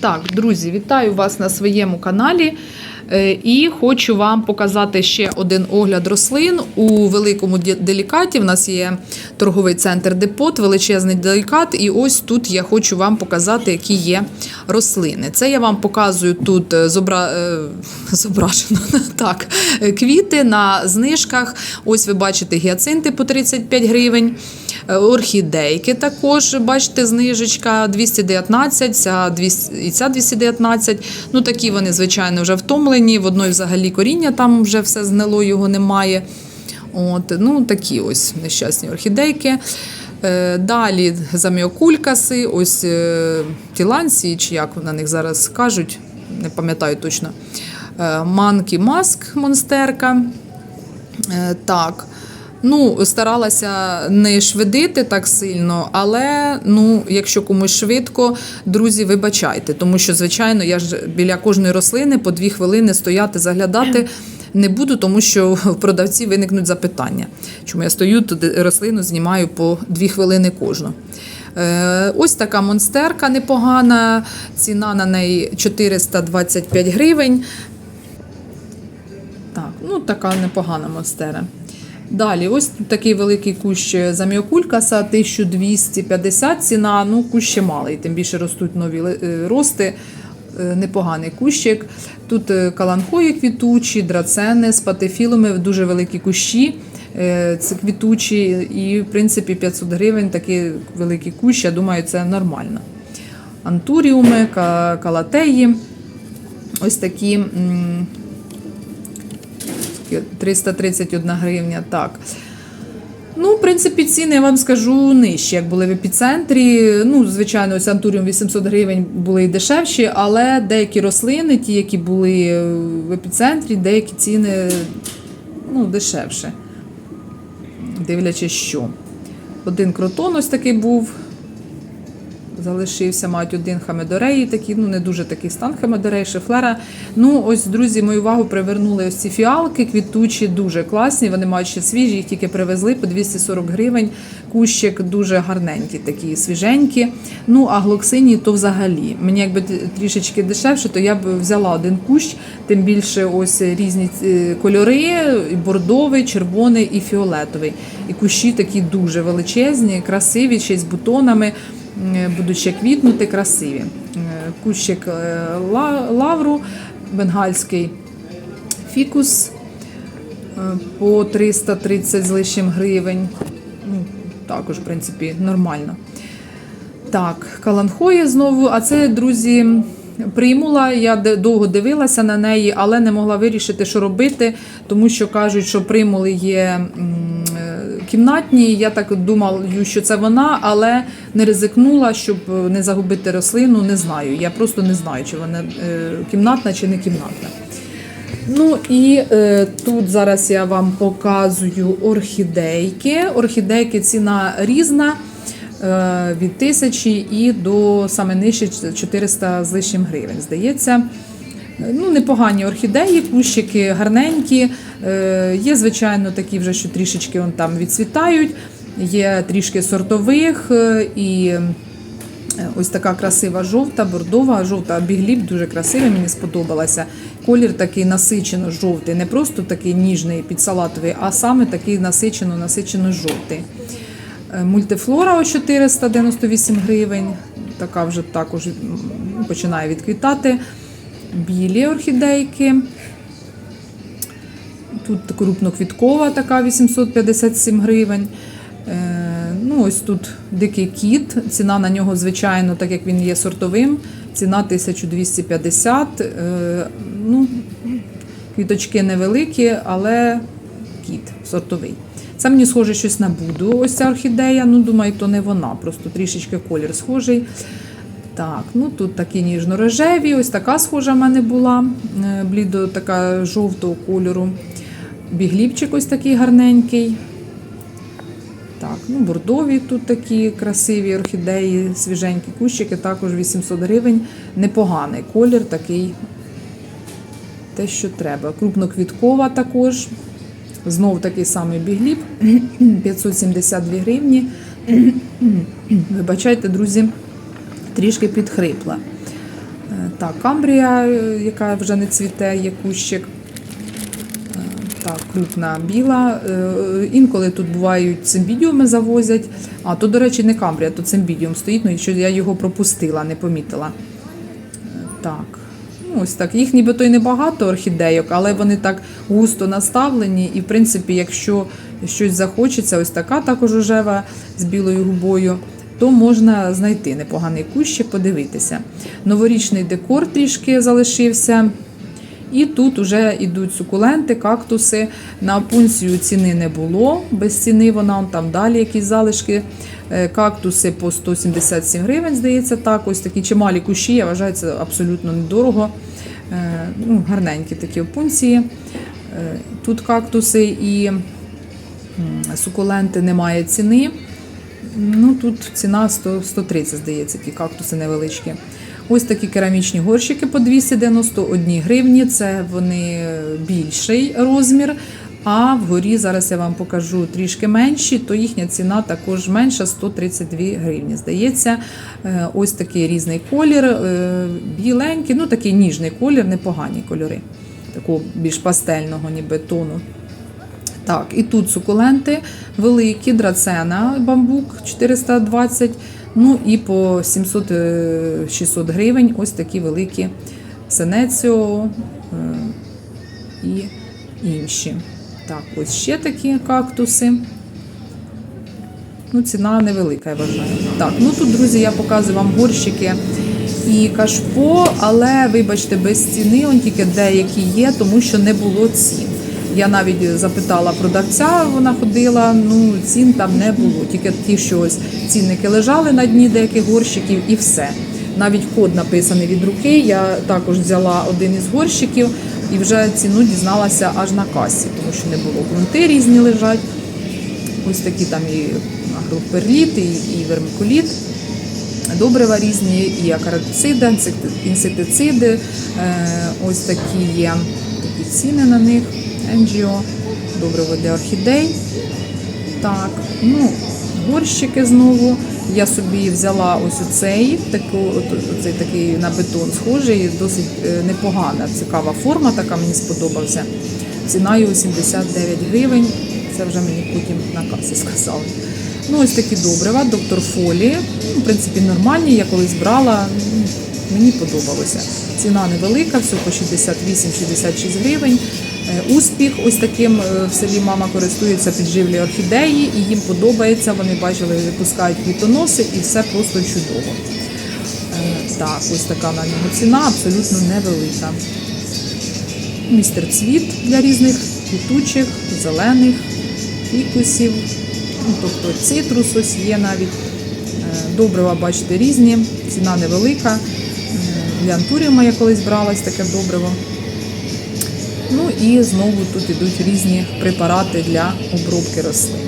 Так, друзі, вітаю вас на своєму каналі. Е, І хочу вам показати ще один огляд рослин у великому делікаті. У нас є торговий центр Депот, величезний делікат. І ось тут я хочу вам показати, які є рослини. Це я вам показую тут е, зобра... е, зображено так, квіти на знижках. Ось ви бачите гіацинти по 35 гривень. Орхідейки також, бачите, знижечка 219, ця 200, і ця 219. Ну, такі вони, звичайно, вже втомлені. В одної взагалі коріння там вже все знило, його немає. От, ну, такі ось нещасні орхідейки. Е, Далі заміокулькаси, ось е, тіланці, чи як на них зараз кажуть, не пам'ятаю точно. Е, Манкі маск монстерка. Е, Так. Ну, старалася не швидити так сильно, але ну, якщо комусь швидко, друзі, вибачайте, тому що, звичайно, я ж біля кожної рослини по дві хвилини стояти, заглядати не буду, тому що в продавців виникнуть запитання. Чому я стою тут рослину, знімаю по дві хвилини кожну. Е, Ось така монстерка непогана, ціна на неї 425 гривень. Так, ну така непогана монстера. Далі, ось такий великий кущ заміокулькаса, 1250 ціна, ну кущ ще малий, тим більше ростуть нові е, рости. Е, Непоганий кущик. Тут е, каланхої квітучі, драцени з патефілами, дуже великі кущі. е, Це квітучі, і, в принципі, 500 гривень такий великий кущ, я думаю, це нормально. Антуріуми, калатеї. Ось такі 331 гривня. Так. Ну, в принципі, ціни я вам скажу нижчі, як були в епіцентрі. Ну, звичайно, ось антуріум 800 гривень були і дешевші, але деякі рослини, ті, які були в епіцентрі, деякі ціни ну, дешевше. Дивлячись, що. Один кротон ось такий був. Залишився, мають один хамедорей, такий, ну не дуже такий стан хамедорей, шифлера. Ну, ось, друзі, мою увагу привернули ось ці фіалки, квітучі, дуже класні. Вони мають ще свіжі, їх тільки привезли по 240 гривень. Кущик дуже гарненький, такі свіженькі. Ну, а глоксині то взагалі. Мені якби трішечки дешевше, то я б взяла один кущ, тим більше ось різні е, кольори: бордовий, червоний і фіолетовий. І кущі такі дуже величезні, красиві, ще з бутонами. Е, будуть ще квітнути, красиві. Е, Кущик е, лавру, бенгальський фікус по 330 з лишнім гривень. Ну, також, в принципі, нормально. Так, каланхоє знову. А це, друзі, приймула. Я довго дивилася на неї, але не могла вирішити, що робити, тому що кажуть, що примули є м, е, кімнатні. Я так думаю, що це вона, але не ризикнула, щоб не загубити рослину. Не знаю. Я просто не знаю, чи вона е, кімнатна чи не кімнатна. Ну і е, тут зараз я вам показую орхідейки. Орхідейки ціна різна е, від тисячі і до саме нижче 400 з лишнім гривень. Здається. Ну, непогані орхідеї, кущики гарненькі. Е, є, звичайно, такі вже, що трішечки вон там відцвітають. Є трішки сортових е, і е, ось така красива жовта, бордова, жовта бігліп, дуже красивий, мені сподобалася. Колір такий насичено жовтий, не просто такий ніжний підсалатовий, а саме такий насичено, насичено жовтий. Е, Мультифлора о 498 гривень. Така вже також починає відквітати. Білі орхідейки. Тут крупноквіткова така 857 гривень. Е, ну, ось тут дикий кіт. Ціна на нього, звичайно, так як він є сортовим. Ціна 1250. Е, ну, квіточки невеликі, але кіт сортовий. Це мені схоже щось на буду. Ось ця орхідея. Ну, думаю, то не вона, просто трішечки колір схожий. Так, ну тут такі ніжно-рожеві, ось така схожа в мене була, е, блідо така жовтого кольору. Бігліпчик ось такий гарненький. Так, ну бордові тут такі красиві орхідеї, свіженькі кущики, також 800 гривень. Непоганий колір, такий те, що треба. Крупноквіткова також. Знов такий самий бігліп, 572 гривні. Вибачайте, друзі, трішки підхрипла. Е, Так, камбрія, е, яка вже не цвіте, є кущик. Е, Так, крупна біла. Інколи тут бувають цимбідіуми завозять. А то, до речі, не камбрія, то цимбідіум стоїть, ну якщо я його пропустила, не помітила. Так. Ну, ось так. Їх нібито й небагато орхідейок, але вони так густо наставлені. І, в принципі, якщо щось захочеться, ось така також рожева з білою губою, то можна знайти непоганий кущик, подивитися. Новорічний декор трішки залишився. І тут вже йдуть сукуленти, кактуси. На пункцію ціни не було. Без ціни вона там далі якісь залишки. Е, Кактуси по 177 гривень, здається, так. Ось такі чималі кущі, я вважаю, це абсолютно недорого. Е, Ну, гарненькі такі опунції. Е, Тут кактуси і сукуленти немає ціни. Ну, тут ціна 100, 130, здається, ті кактуси невеличкі. Ось такі керамічні горщики по 291 гривні. Це вони більший розмір. А вгорі зараз я вам покажу трішки менші, то їхня ціна також менша 132 гривні. Здається, Е, ось такий різний колір, е, біленький, ну такий ніжний колір, непогані кольори, такого більш пастельного, ніби тону. Так, і тут сукуленти великі, драцена, бамбук 420, ну і по 700-600 гривень ось такі великі сенеціо е, і інші. Так, ось ще такі кактуси. Ну, ціна невелика, я вважаю. Так, ну тут, друзі, я показую вам горщики і кашпо, але вибачте, без ціни, он тільки деякі є, тому що не було цін. Я навіть запитала продавця, вона ходила, ну цін там не було. Тільки ті, що ось цінники лежали на дні деяких горщиків, і все. Навіть код написаний від руки. Я також взяла один із горщиків і вже ціну дізналася аж на касі, тому що не було. Грунти різні лежать. Ось такі там і агроперліт, і, і вермикуліт, добрива різні, і акарациди, інсектициди. Е, ось такі є такі ціни на них. NGO, добриво для орхідей. Так, ну, горщики знову. Я собі взяла ось оцей, таку, оцей такий на бетон схожий, досить е, непогана, цікава форма, така мені сподобався. Ціна його 79 гривень. Це вже мені потім на касі сказали. Ну, ось такі добрива, доктор Фолі. Ну, в принципі, нормальні, я колись брала. Мені подобалося. Ціна невелика, все по 68-66 гривень. Е, Успіх, ось таким е, в селі мама користується, підживлює орхідеї, і їм подобається. Вони бачили, випускають квітоноси, і все просто чудово. Е, Так, ось така на нього ціна, абсолютно невелика. Містер цвіт для різних квітучих, зелених, фікусів, ну, тобто цитрус ось є навіть. Добрива, бачите, різні, ціна невелика. Для антуріума я колись бралась таке добриво. Ну і знову тут ідуть різні препарати для обробки рослин.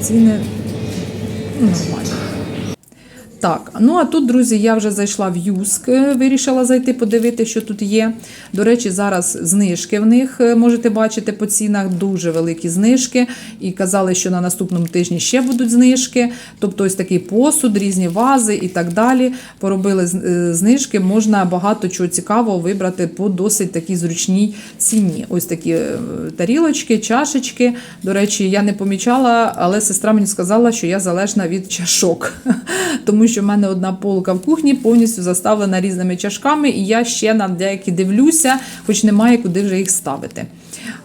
Ціни нормальні. Так, ну а тут, друзі, я вже зайшла в Юск, е, вирішила зайти подивити, що тут є. До речі, зараз знижки в них е, можете бачити по цінах, дуже великі знижки. І казали, що на наступному тижні ще будуть знижки. Тобто, ось такий посуд, різні вази і так далі. Поробили е, знижки, можна багато чого цікавого вибрати по досить такій зручній ціні. Ось такі тарілочки, чашечки. До речі, я не помічала, але сестра мені сказала, що я залежна від чашок. Тому що в мене одна полка в кухні повністю заставлена різними чашками, і я ще на деякі дивлюся, хоч немає куди вже їх ставити.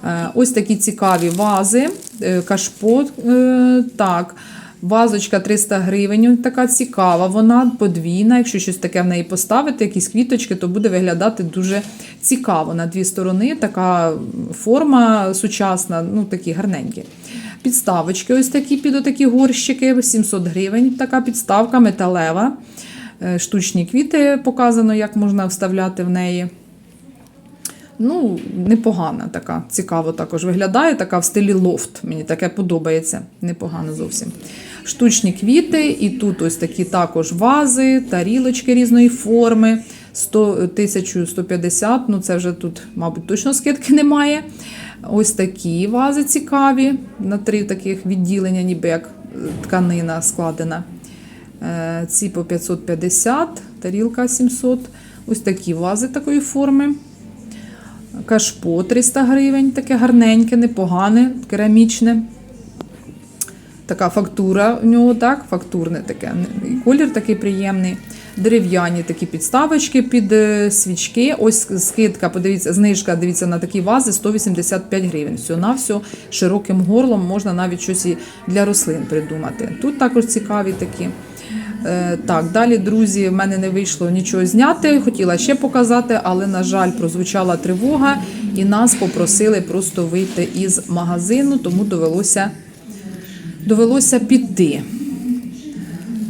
Е, Ось такі цікаві вази, е, кашпо. е, Так. Вазочка 300 гривень, така цікава, вона подвійна. Якщо щось таке в неї поставити, якісь квіточки, то буде виглядати дуже цікаво. На дві сторони така форма сучасна, ну такі гарненькі. Підставочки, ось такі під отакі горщики, 700 гривень. Така підставка металева. Е, Штучні квіти показано, як можна вставляти в неї. Ну, непогана така, цікаво також виглядає, така в стилі лофт. Мені таке подобається. Непогано зовсім. Штучні квіти, і тут ось такі також вази, тарілочки різної форми. 100, 1150, ну це вже тут, мабуть, точно скидки немає. Ось такі вази цікаві, на три таких відділення, ніби як е, тканина складена. Е, Ці по 550, тарілка 700. Ось такі вази такої форми. Кашпо 300 гривень, таке гарненьке, непогане, керамічне. Така фактура у нього, так, фактурне таке. І колір такий приємний. Дерев'яні такі підставочки під е, свічки. Ось скидка, подивіться, знижка, дивіться на такі вази 185 гривень. Все на все широким горлом можна навіть щось і для рослин придумати. Тут також цікаві такі. Е, Так, далі, друзі, в мене не вийшло нічого зняти. Хотіла ще показати, але, на жаль, прозвучала тривога, і нас попросили просто вийти із магазину, тому довелося, довелося піти.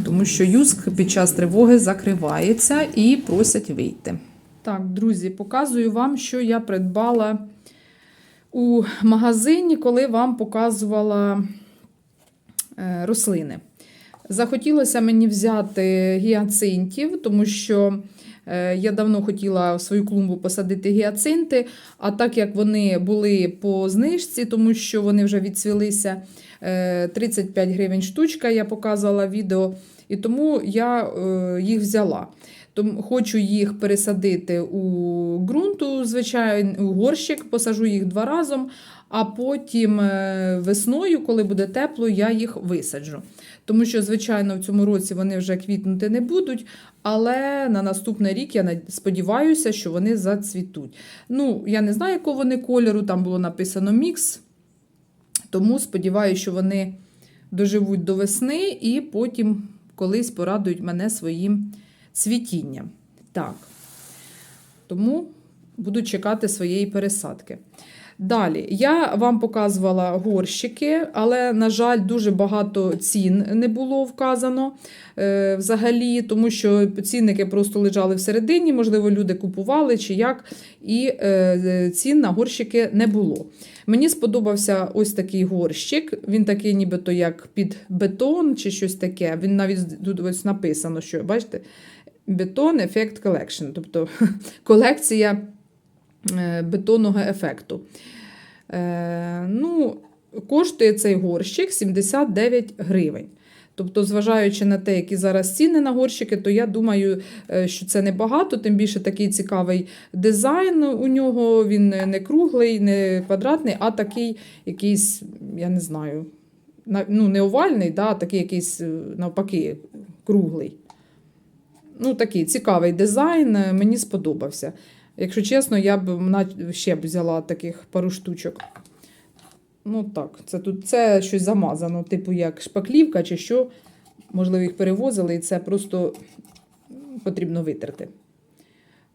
Тому що юск під час тривоги закривається і просять вийти. Так, друзі, показую вам, що я придбала у магазині, коли вам показувала е, рослини. Захотілося мені взяти гіацинтів, тому що е, я давно хотіла в свою клумбу посадити гіацинти, а так як вони були по знижці, тому що вони вже відцвілися е, 35 гривень штучка, я показувала відео, і тому я е, їх взяла. Тому хочу їх пересадити у ґрунту, звичайно, у горщик, посажу їх два разом, а потім е, весною, коли буде тепло, я їх висаджу. Тому що, звичайно, в цьому році вони вже квітнути не будуть, але на наступний рік я сподіваюся, що вони зацвітуть. Ну, я не знаю, якого вони кольору, там було написано мікс, тому сподіваюся, що вони доживуть до весни і потім колись порадують мене своїм цвітінням. Так. Тому буду чекати своєї пересадки. Далі, я вам показувала горщики, але, на жаль, дуже багато цін не було вказано е, взагалі, тому що цінники просто лежали всередині, можливо, люди купували чи як, і е, цін на горщики не було. Мені сподобався ось такий горщик. Він такий, нібито як під бетон чи щось таке. Він навіть тут ось написано, що бачите, бетон ефект колекшн, тобто колекція е, бетонного ефекту. Е, ну, коштує цей горщик 79 гривень. Тобто, зважаючи на те, які зараз ціни на горщики, то я думаю, е, що це небагато, тим більше такий цікавий дизайн у нього. Він не круглий, не квадратний, а такий якийсь, я не знаю, ну, не овальний, да, а такий якийсь, е, навпаки, круглий. Ну, такий цікавий дизайн, е, мені сподобався. Якщо чесно, я б ще б взяла таких пару штучок. Ну так, це тут це щось замазано, типу як шпаклівка чи що. Можливо, їх перевозили, і це просто потрібно витерти.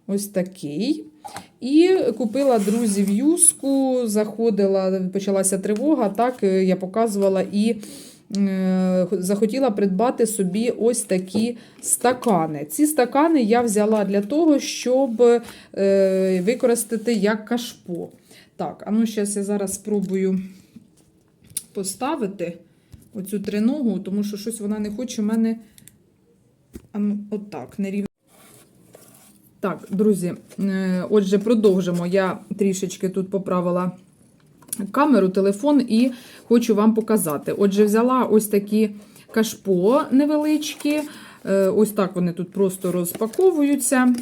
Ось такий. І купила друзів юску, заходила, почалася тривога. Так, е, я показувала і е, захотіла придбати собі ось такі стакани. Ці стакани я взяла для того, щоб е, використати як кашпо. Так, а ну зараз я зараз спробую поставити оцю триногу, тому що щось вона не хоче в мене. Ну, отак, нерівно. Так, друзі, е, отже, продовжимо. Я трішечки тут поправила камеру, телефон і хочу вам показати. Отже, взяла ось такі кашпо невеличкі. Е, Ось так вони тут просто розпаковуються.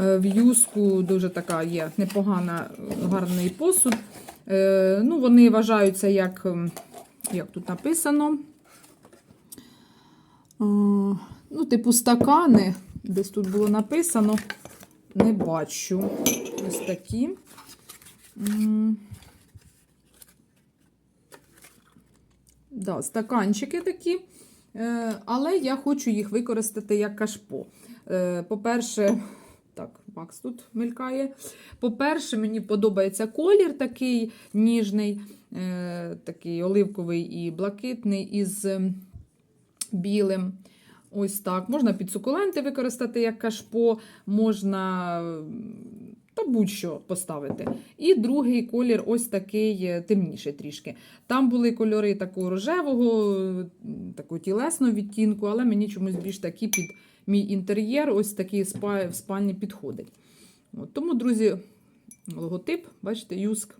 Е, В юску дуже така є непогана, гарний посуд. Е, Ну, вони вважаються як, як тут написано. Е, Ну, типу стакани. Десь тут було написано. Не бачу. Ось такі. Да, стаканчики такі. Але я хочу їх використати як кашпо. По-перше, Макс тут мелькає. По-перше, мені подобається колір такий ніжний, е, такий оливковий і блакитний із ем, білим. Ось так. Можна під сукуленти використати як кашпо, можна та будь-що поставити. І другий колір ось такий е, темніший трішки. Там були кольори такого рожевого, такого тілесного відтінку, але мені чомусь більш такі під мій інтер'єр, ось такий в спальні підходить. От, тому, друзі, логотип, бачите, юск.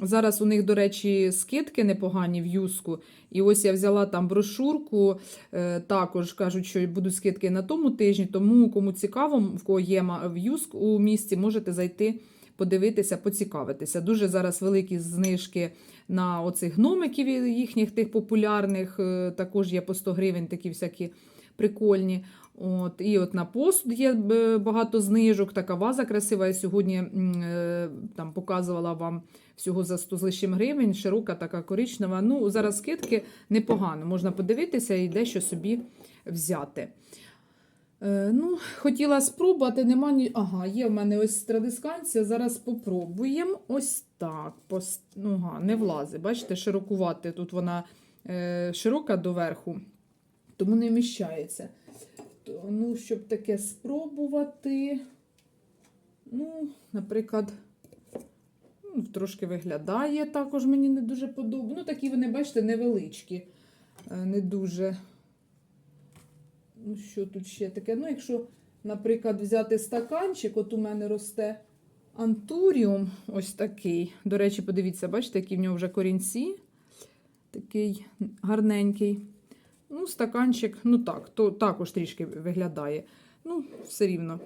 Зараз у них, до речі, скидки непогані в юску. І ось я взяла там брошурку. е, Також кажуть, що будуть скидки на тому тижні. Тому кому цікаво, в кого є в юск у місті, можете зайти. Подивитися, поцікавитися. Дуже зараз великі знижки на оцих гномиків їхніх тих популярних. е, Також є по 100 гривень такі всякі прикольні. От, і от на посуд є е, багато знижок. Така ваза красива. Я сьогодні е, там показувала вам всього за 100 з лишим гривень. Широка, така коричнева. Ну, зараз скидки непогано. Можна подивитися і дещо собі взяти. Е, ну, хотіла спробувати, нема ні. Ага, є в мене ось традисканція. Зараз попробуємо. Ось так. Пос... Ну, га, не влазить. Бачите, широкувати. Тут вона широка доверху, тому не вміщається. Ну, щоб таке спробувати. Ну, наприклад, ну, трошки виглядає також мені не дуже подобається. Ну, такі вони, бачите, невеличкі. Е, Не дуже. Ну, що тут ще таке? Ну, якщо, наприклад, взяти стаканчик, от у мене росте антуріум, ось такий. До речі, подивіться, бачите, які в нього вже корінці. Такий гарненький. Ну, стаканчик, ну так, то також трішки виглядає. Ну, все рівно.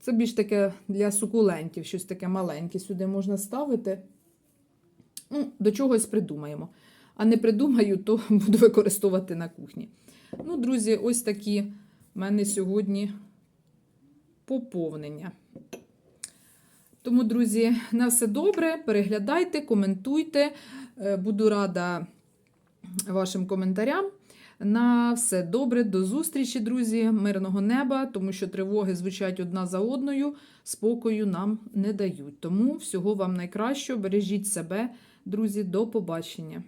Це більш таке для сукулентів, щось таке маленьке сюди можна ставити. Ну, до чогось придумаємо. А не придумаю, то буду використовувати на кухні. Ну, друзі, ось такі в мене сьогодні поповнення. Тому, друзі, на все добре. Переглядайте, коментуйте. Е, Буду рада вашим коментарям. На все добре, до зустрічі, друзі, мирного неба, тому що тривоги звучать одна за одною, спокою нам не дають. Тому всього вам найкращого, бережіть себе, друзі, до побачення.